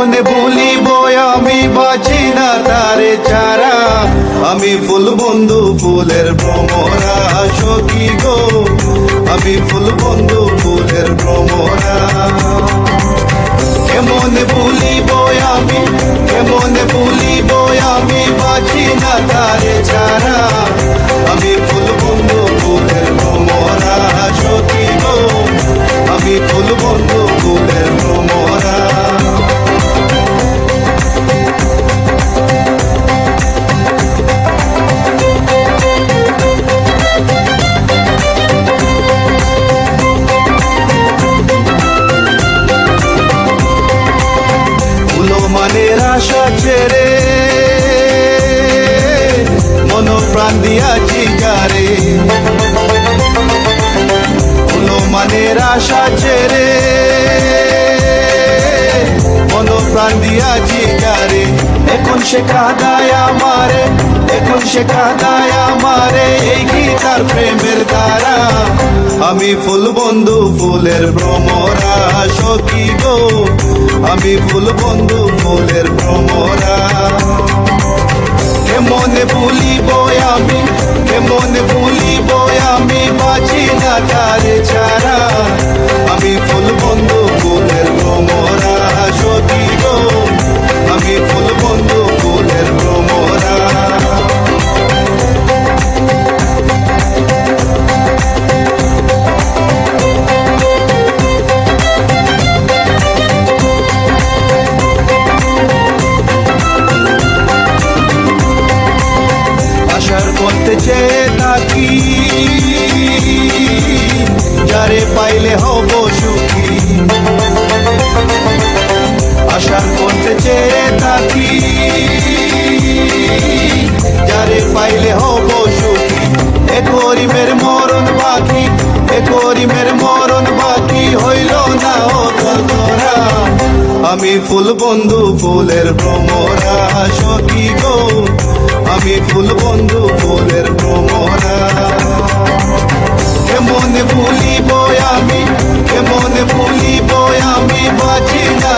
ভুল বই আমি বাঁচি না তারে চারা। আমি ফুল বন্ধু, ফুলের ভ্রমরা সখী গো? আমি ফুল বন্ধু ফুল আশা ছেড়ে মন প্রাণ দিয়াছি যারে। মানের আশা ছেড়ে মন প্রাণ দিয়াছি এখন সে কাদায় আমারে, এখন সে কাদায় আমারে, এই কি তার প্রেমের দ্বারা? আমি ফুল বন্ধু, ফুলের ভ্রমরা সখী গো। আমি ভুল বন্ধু, ফুলের ভ্রমরা। কেমন ভুলিব আমি কেমন ভুলিব আমি, বাঁচি না তারে ছাড়া যারে পাইলে হব সুখী। আশার করতে চেয়ে থাকি। যারে পাইলে হব সুখী। এ করিমের মরণ বাকি, এ করিমের মরণ বাকি হইল না ও ধরা আমি ফুল বন্ধু, ফুলের ভ্রমরা সখী গো। আমি ফুল বন্ধু আমি বাঁচি না